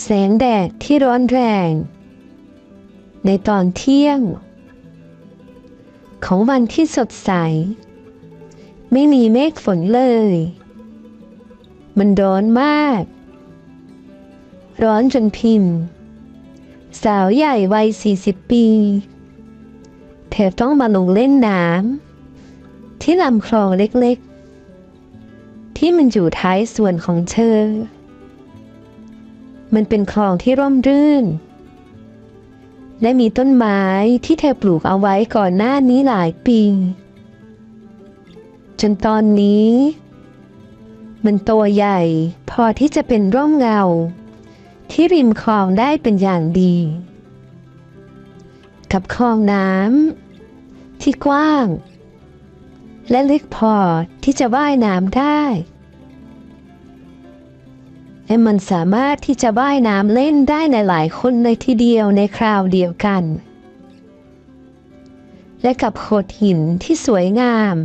แสงแดดที่ร้อนแรง ในตอนเที่ยง ของวันที่สดใส ไม่มีเมฆฝนเลย มันร้อนมาก ร้อนจนพิมพ์ สาวใหญ่วัย 40 ปี เธอต้องมาลงเล่นน้ำที่ลำคลองเล็กๆ ที่มันอยู่ท้ายส่วนของเธอ มันเป็นคลองที่ร่มรื่น และมีต้นไม้ที่เธอปลูกเอาไว้ก่อนหน้านี้หลายปี จนตอนนี้ มันตัวใหญ่พอที่จะเป็นร่มเงา ที่ริมคลองได้เป็นอย่างดี กับคลองน้ำที่กว้าง และลึกพอที่จะว่ายน้ำได้ และมันสามารถที่จะว่ายน้ำเล่นได้ในหลายคนในทีเดียวในคราวเดียวกัน และกับโขดหินที่สวยงาม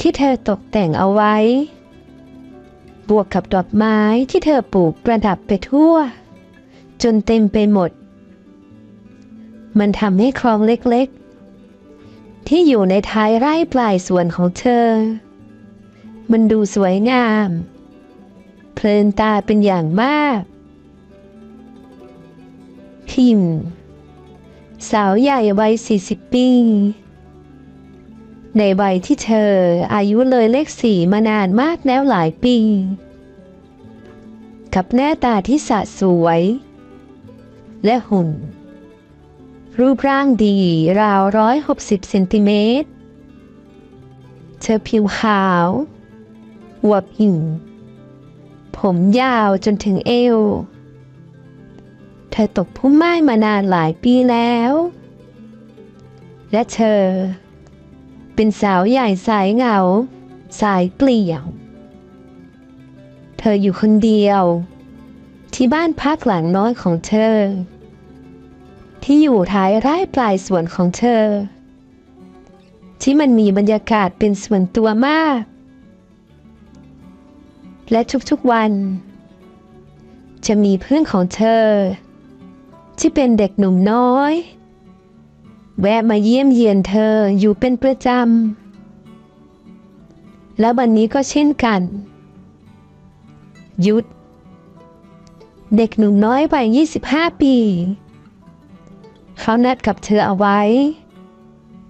ที่เธอตกแต่งเอาไว้ บวกกับดอกไม้ที่เธอปลูกประดับไปทั่ว จนเต็มไปหมด มันทำให้คลองเล็กๆ ที่อยู่ในท้ายไร่ปลายสวนของเธอ มันดูสวยงาม เพลินตาเป็นอย่างมาก พิมสาวใหญ่วัย 40 ปี ในวัยที่เธออายุเลยเลขสี่มานานมากแล้วหลายปี กับหน้าตาที่สะสวย และหุ่น รูปร่างดีราวร้อยหกสิบเซนติเมตร เธอผิวขาว อวบอิ่ม ผมยาวจนถึงเอว เธอตกพุ่มไม้มานานหลายปีแล้ว และเธอ เป็นสาวใหญ่สายเหงา สายเปลี่ยว เธออยู่คนเดียว ที่บ้านพักหลังน้อยของเธอ ที่อยู่ท้ายไร่ปลายสวนของเธอ ที่มันมีบรรยากาศเป็นส่วนตัวมาก และทุกๆวัน จะมีเพื่อนของเธอ ที่เป็นเด็กหนุ่มน้อย แวะมาเยี่ยมเยียนเธออยู่เป็นประจำ และวันนี้ก็เช่นกัน ยุดเด็กหนุ่มน้อยวัย 25 ปี เขานัดกับเธอเอาไว้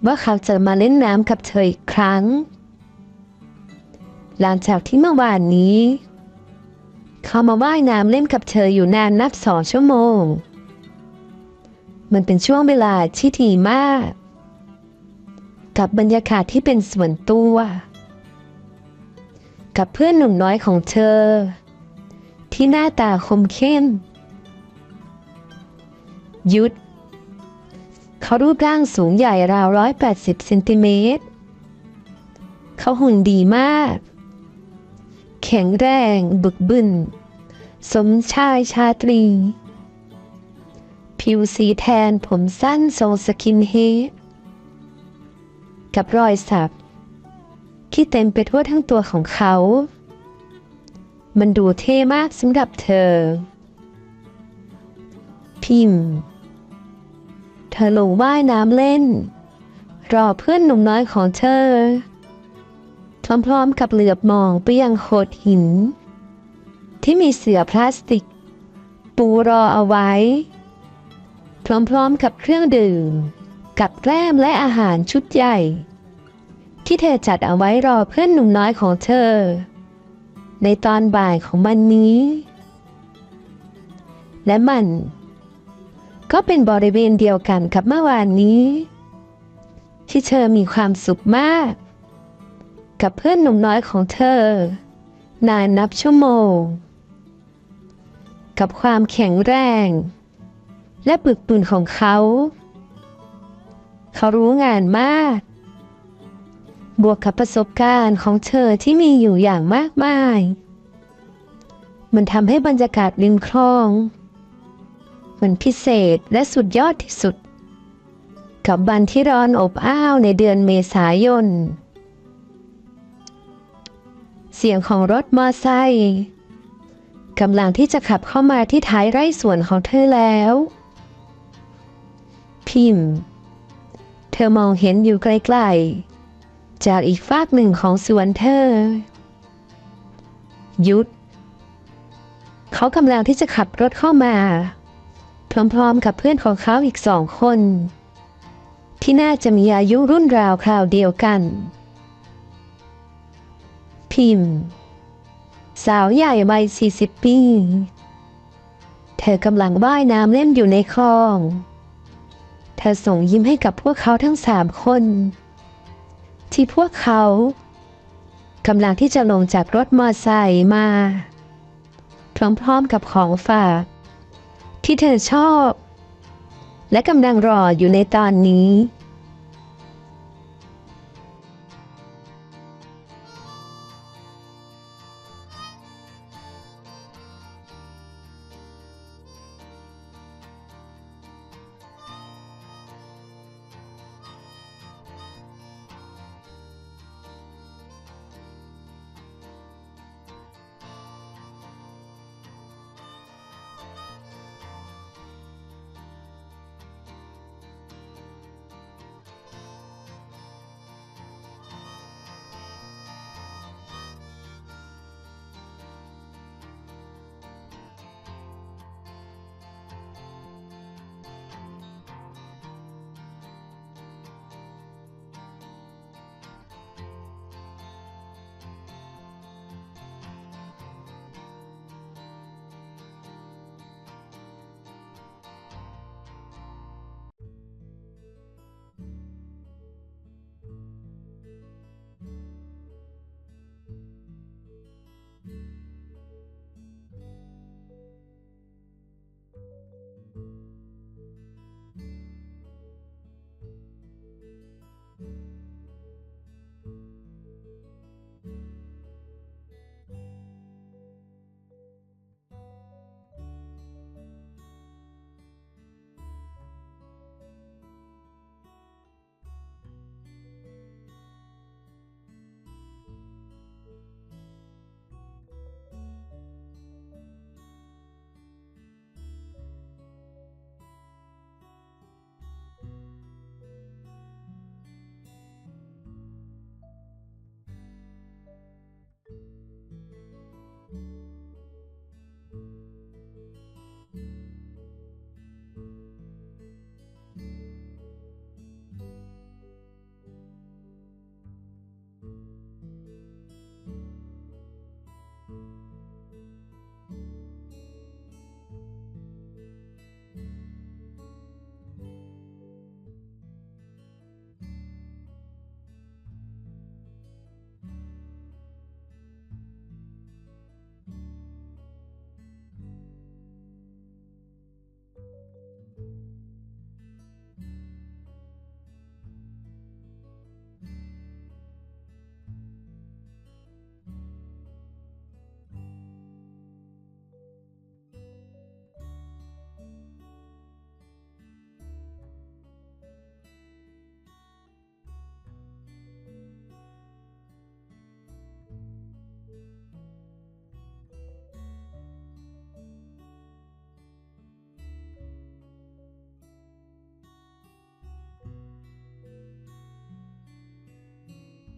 ว่าเขาจะมาเล่นน้ำกับเธออีกครั้ง หลังจากที่เมื่อวานนี้ เขามาว่ายน้ำเล่นกับเธออยู่นานนับสองชั่วโมง มันเป็นช่วงเวลาที่ดีมาก กับบรรยากาศที่เป็นส่วนตัว กับเพื่อนหนุ่มน้อยของเธอ ที่หน้าตาคมเข้ม ยุด เขารูปร่างสูงใหญ่ราวร้อยแปดสิบเซนติเมตรเขาหุ่นดีมาก แข็งแรงบึกบึน สมชายชาตรี ผิวสีแทนผมสั้นทรงสกินเฮดกับรอยสักที่เต็มไปทั่วทั้งตัวของเขา มันดูเท่มากสำหรับเธอ พิมพ์ เธอลงว่ายน้ำเล่น รอเพื่อนหนุ่มน้อยของเธอ พร้อมๆ กับเหลือบมองไปยังโขดหิน ที่มีเสือพลาสติก ปูรอเอาไว้ พร้อมๆ กับเครื่องดื่ม กับแกล้มและอาหารชุดใหญ่ ที่เธอจัดเอาไว้รอเพื่อนหนุ่มน้อยของเธอ ในตอนบ่ายของมันนี้ และมันก็เป็นบริเวณเดียวกันกับเมื่อวานนี้ ที่เธอมีความสุขมาก กับเพื่อนหนุ่มน้อยของเธอ นานนับชั่วโมง กับความแข็งแรง และปึกปืนของเขา เขารู้งานมาก บวกกับประสบการณ์ของเธอที่มีอยู่อย่างมากมาย มันทำให้บรรยากาศริมคลอง มันพิเศษและสุดยอดที่สุดกับวันที่ร้อนอบอ้าวในเดือนเมษายน สียงของรถมอไซค์กำลังที่จะขับเข้ามาที่ท้ายไร่สวนของเธอแล้ว พิมพ์ เธอมองเห็นอยู่ไกลๆ จากอีกฝากหนึ่งของสวนเธอ ยุด เขากำลังที่จะขับรถเข้ามา พร้อมๆกับเพื่อนของเขาอีกสองคน ที่น่าจะมีอายุรุ่นราวคราวเดียวกัน พิมพ์ สาวใหญ่วัย40 ปี เธอกำลังว่ายน้ำเล่นอยู่ในคลอง เธอส่งยิ้มให้กับพวกเขาทั้งสามคน ที่พวกเขากำลังที่จะลงจากรถมอไซค์มา พร้อมๆกับของฝากที่เธอชอบ และกำลังรออยู่ในตอนนี้